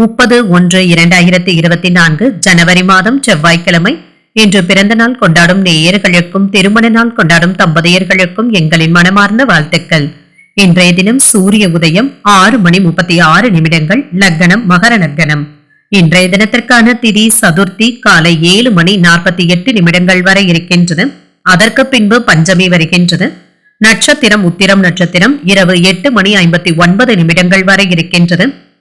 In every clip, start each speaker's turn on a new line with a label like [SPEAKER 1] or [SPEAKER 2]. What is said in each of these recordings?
[SPEAKER 1] முப்பது ஒன்று இரண்டாயிரத்தி இருபத்தி நான்கு ஜனவரி மாதம் செவ்வாய்க்கிழமை. இன்று பிறந்த நாள் கொண்டாடும் நேயர்களுக்கும் திருமண நாள் கொண்டாடும் தம்பதியர்களுக்கும் எங்களின் மனமார்ந்த வாழ்த்துக்கள். இன்றைய தினம் சூரிய உதயம் ஆறு மணி முப்பத்தி ஆறு நிமிடங்கள் லக்னம் மகர லக்னம். இன்றைய தினத்திற்கான திதி சதுர்த்தி காலை ஏழு மணி நாற்பத்தி எட்டு நிமிடங்கள் வரை இருக்கின்றது. அதற்கு பின்பு பஞ்சமி வருகின்றது. நட்சத்திரம் உத்திரம் நட்சத்திரம் இரவு எட்டு மணி ஐம்பத்தி ஒன்பது நிமிடங்கள் வரை இருக்கின்றது.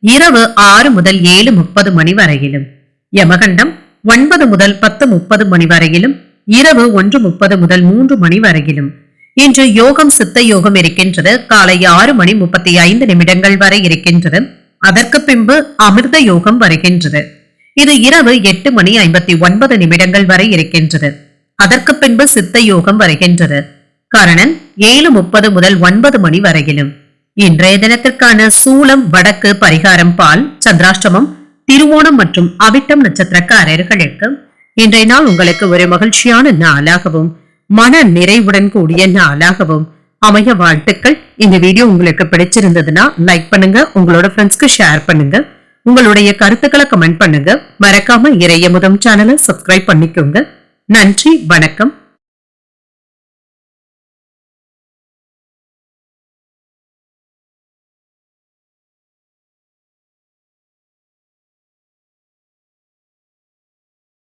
[SPEAKER 1] இரவு ஆறு முதல் ஏழு முப்பது மணி வரையிலும். யமகண்டம் ஒன்பது முதல் பத்து முப்பது மணி வரையிலும் இரவு ஒன்று முப்பது முதல் மூன்று மணி வரையிலும். இன்று யோகம் சித்த யோகம் இருக்கின்றது. காலை ஆறு மணி முப்பத்தி ஐந்து நிமிடங்கள் வரை இருக்கின்றது. அதற்கு பின்பு அமிர்த யோகம் வருகின்றது. இது இரவு எட்டு மணி ஐம்பத்தி ஒன்பது நிமிடங்கள் வரை இருக்கின்றது. அதற்கு பின்பு சித்த யோகம் வருகின்றது. கரணன் ஏழு முப்பது முதல் ஒன்பது மணி வரையிலும். இன்றைய தினத்திற்கான சூலம் வடக்கு பரிகாரம் பால் சந்திராஷ்டமம் திருவோணம் மற்றும் அவிட்டம் நட்சத்திரக்காரர்களுக்கு இன்றைய நாள் உங்களுக்கு ஒரு மகிழ்ச்சியான நாளாகவும் மன நிறைவுடன் கூடிய நாளாகவும் அமைய வாழ்த்துக்கள். இந்த வீடியோ உங்களுக்கு பிடிச்சிருந்ததுன்னா லைக் பண்ணுங்க உங்களோட ஃப்ரெண்ட்ஸ்க்கு ஷேர் பண்ணுங்க உங்களுடைய கருத்துக்களை கமெண்ட் பண்ணுங்க. மறக்காம இறைய முதம் சேனலை சப்ஸ்கிரைப் பண்ணிக்கோங்க. நன்றி வணக்கம்.